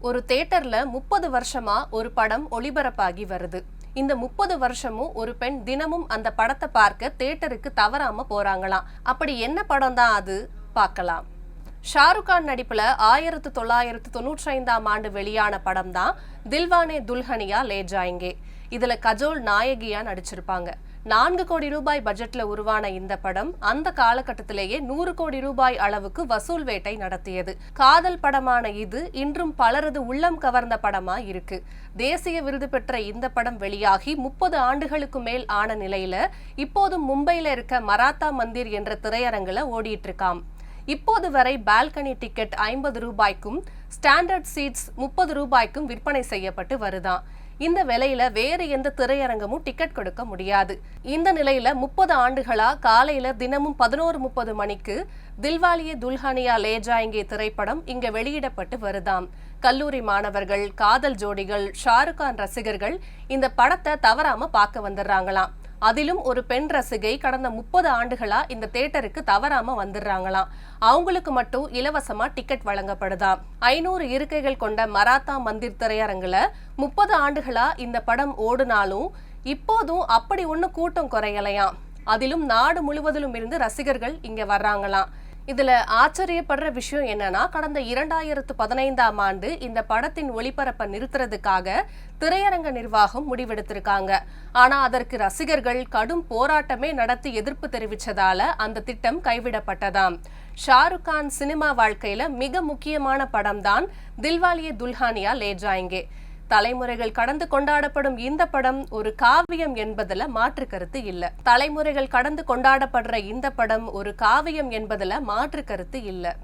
ஒரு தேட்டர்ல முப்பது வருஷமா ஒரு படம் ஒளிபரப்பாகி வருது. இந்த முப்பது வருஷமும் ஒரு பெண் தினமும் அந்த படத்தை பார்க்க தேட்டருக்கு தவறாம போறாங்களாம். அப்படி என்ன படம் தான் அது? பார்க்கலாம். ஷாருக் கான் நடிப்புல ஆயிரத்து தொள்ளாயிரத்து தொண்ணூற்றி ஐந்தாம் ஆண்டு வெளியான படம் தான் தில்வானே துல்ஹனியா லே ஜாயங்கே. இதுல கஜோல் நாயகியா நடிச்சிருப்பாங்க. நான்கு கோடி ரூபாய் பட்ஜெட்ல உருவான இந்த படம் அந்த காலகட்டத்திலேயே நூறு கோடி ரூபாய் அளவுக்கு வசூல் வேட்டை நடத்தியது. காதல் படமான இது இன்றும் பலரது உள்ளம் கவர்ந்த படமா இருக்கு. தேசிய விருது பெற்ற இந்த படம் வெளியாகி முப்பது ஆண்டுகளுக்கு மேல் ஆன நிலையில இப்போதும் மும்பையில இருக்க மராத்தா மந்திர் என்ற திரையரங்குல ஓடிட்டு இருக்காம் இப்போது வரை பால்கனி டிக்கெட் ஐம்பது ரூபாய்க்கும் ஸ்டாண்டர்ட் சீட்ஸ் முப்பது ரூபாய்க்கும் விற்பனை செய்யப்பட்டு வருதாம் இந்த விலையில வேறு எந்த திரையரங்கமும் டிக்கெட் கொடுக்க முடியாது. இந்த நிலையில முப்பது ஆண்டுகளா காலையில தினமும் பதினோரு முப்பது மணிக்கு தில்வாலியே துல்ஹானியா லேஜாயங்கே திரைப்படம் இங்க வெளியிடப்பட்டு வருதாம். கல்லூரி மாணவர்கள் காதல் ஜோடிகள் ஷாருக்கான் ரசிகர்கள் இந்த படத்தை தவறாம பார்க்க வந்துடுறாங்களாம் அதிலும் ஒரு பெண் ரசிகை கடந்த முப்பது ஆண்டுகளா இந்த தேட்டருக்கு தவறாம வந்துடுறாங்களாம். அவங்களுக்கு மட்டும் இலவசமா டிக்கெட் வழங்கப்படுதாம் ஐநூறு இருக்கைகள் கொண்ட மராத்தா மந்திர் திரையரங்குல முப்பது ஆண்டுகளா இந்த படம் ஓடுனாலும் இப்போதும் அப்படி ஒன்றும் கூட்டம் குறையலையாம். அதிலும் நாடு முழுவதிலும் இருந்து ரசிகர்கள் இங்க வர்றாங்களாம். இதுல ஆச்சரியப்படுற விஷயம் என்னன்னா கடந்த இரண்டாயிரத்து பதினைந்தாம் ஆண்டு இந்த படத்தின் ஒளிபரப்பை நிறுத்துறதுக்காக திரையரங்க நிர்வாகம் முடிவெடுத்திருக்காங்க. ஆனா அதற்கு ரசிகர்கள் கடும் போராட்டமே நடத்தி எதிர்ப்பு தெரிவிச்சதால அந்த திட்டம் கைவிடப்பட்டதாம். ஷாருக் கான் சினிமா வாழ்க்கையில மிக முக்கியமான படம் தான் தில்வாலியே துல்ஹானியா லே ஜாயங்கே. தலைமுறைகள் கடந்து கொண்டாடப்படும் இந்த படம் ஒரு காவியம் என்பதுல மாற்று கருத்து இல்ல. தலைமுறைகள் கடந்து கொண்டாடப்படுற இந்த படம் ஒரு காவியம் என்பதுல மாற்று கருத்து இல்ல.